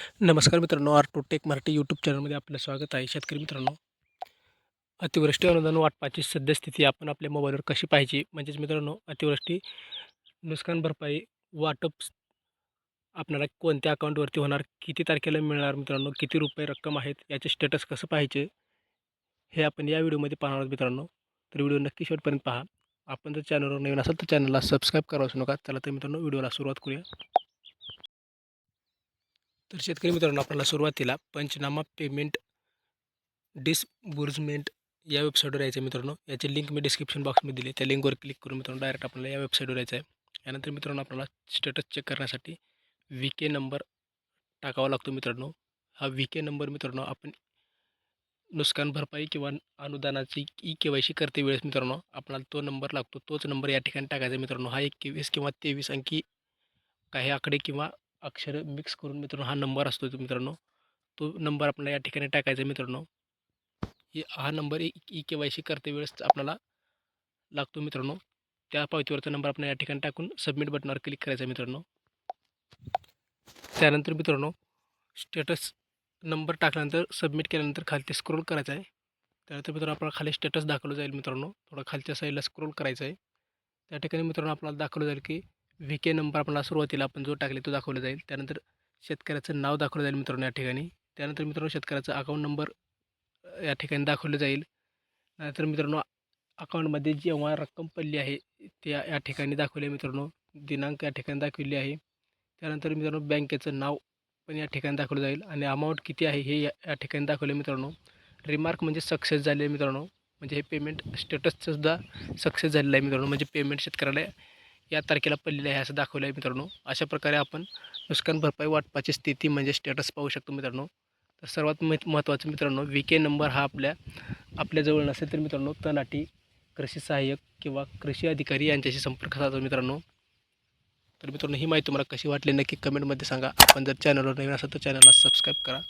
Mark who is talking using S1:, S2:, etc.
S1: नमस्कार मित्रांनो R two tech Marathi YouTube चॅनलमध्ये आपलं स्वागत आहे. शेतकरी मित्रांनो अतिवृष्टी अनुदान वाटपाची सद्यस्थिती आपण आपल्या मोबाईलवर कशी पाहिजे म्हणजेच मित्रांनो अतिवृष्टी नुकसान भरपाई वाटप आपणाला आपल्याला कोणत्या अकाउंटवरती होणार? किती तारखेला मिळणार मित्रांनो? किती रुपये रक्कम आहेत? याचे स्टेटस कसं पाहायचे? हे आपण या व्हिडिओमध्ये पाहणार आहोत मित्रांनो. तर व्हिडिओ नक्की शेवटपर्यंत पहा. आपण जर चॅनलवर नवीन असाल तर चॅनलला सबस्क्राईब करावंच नका. चला तर मित्रांनो व्हिडिओला सुरुवात करूया. तर शेतकरी मित्रांनो आपल्याला सुरुवातीला पंचनामा पेमेंट डिसबुर्जमेंट या वेबसाईटवर यायचं आहे मित्रांनो. याची लिंक मी डिस्क्रिप्शन बॉक्समध्ये दिली. त्या लिंकवर क्लिक करून मित्रांनो डायरेक्ट आपल्याला या वेबसाईटवर यायचं आहे यानंतर मित्रांनो आपल्याला स्टेटस चेक करण्यासाठी व्ही के नंबर टाकावा लागतो मित्रांनो. हा व्ही के नंबर मित्रांनो आपण नुकसान भरपाई किंवा अनुदानाची ई के वाय सी करते वेळेस मित्रांनो आपल्याला तो नंबर लागतो. तोच नंबर या ठिकाणी टाकायचा आहे मित्रांनो. हा एकवीस किंवा तेवीस अंकी काही आकडे किंवा अक्षर मिक्स करून मित्रांनो हा नंबर असतो तो मित्रांनो. तो नंबर आपल्याला या ठिकाणी टाकायचा आहे मित्रांनो. हे हा number E K Y C करते वेळेस आपल्याला लागतो मित्रांनो. त्या पावतीवरचा नंबर आपण या ठिकाणी टाकून सबमिट बटनावर क्लिक करायचा आहे मित्रांनो. त्यानंतर मित्रांनो स्टेटस नंबर टाकल्यानंतर सबमिट केल्यानंतर खालती स्क्रोल करायचं आहे. त्यानंतर मित्रांनो आपल्याला खाली स्टेटस दाखवलं जाईल मित्रांनो. थोडं खालच्या साईडला स्क्रोल करायचं आहे. त्या ठिकाणी मित्रांनो आपल्याला दाखवलं जाईल की व्ही के नंबर आपल्याला सुरुवातीला आपण जो टाकले तो दाखवला जाईल. त्यानंतर शेतकऱ्याचं नाव दाखवलं जाईल मित्रांनो या ठिकाणी. त्यानंतर मित्रांनो शेतकऱ्याचं अकाऊंट नंबर या ठिकाणी दाखवलं जाईल. नंतर मित्रांनो अकाउंटमध्ये जेव्हा रक्कम पडली आहे त्या या ठिकाणी दाखवले मित्रांनो. दिनांक या ठिकाणी दाखवली आहे. त्यानंतर मित्रांनो बँकेचं नाव पण या ठिकाणी दाखवलं जाईल. आणि अमाऊंट किती आहे हे या या ठिकाणी दाखवले मित्रांनो. रिमार्क म्हणजे सक्सेस झाले मित्रांनो. म्हणजे हे पेमेंट स्टेटससुद्धा सक्सेस झालेलं आहे मित्रांनो. म्हणजे पेमेंट शेतकऱ्याला या तारखेला पडलेलं आहे असं दाखवलं आहे मित्रांनो. अशा प्रकारे आपण नुकसान भरपाई वाटपाची स्थिती म्हणजे स्टेटस पाहू शकतो मित्रांनो. तर सर्वात महत् महत्त्वाचं मित्रांनो व्ही के नंबर हा आपल्या आपल्याजवळ नसेल तर मित्रांनो तलाठी कृषी सहाय्यक किंवा कृषी अधिकारी यांच्याशी संपर्क साधा मित्रांनो. तर मित्रांनो ही माहिती तुम्हाला कशी वाटली नक्की कमेंटमध्ये सांगा. आपण जर चॅनलवर नवीन असेल तर चॅनलला सबस्क्राईब करा.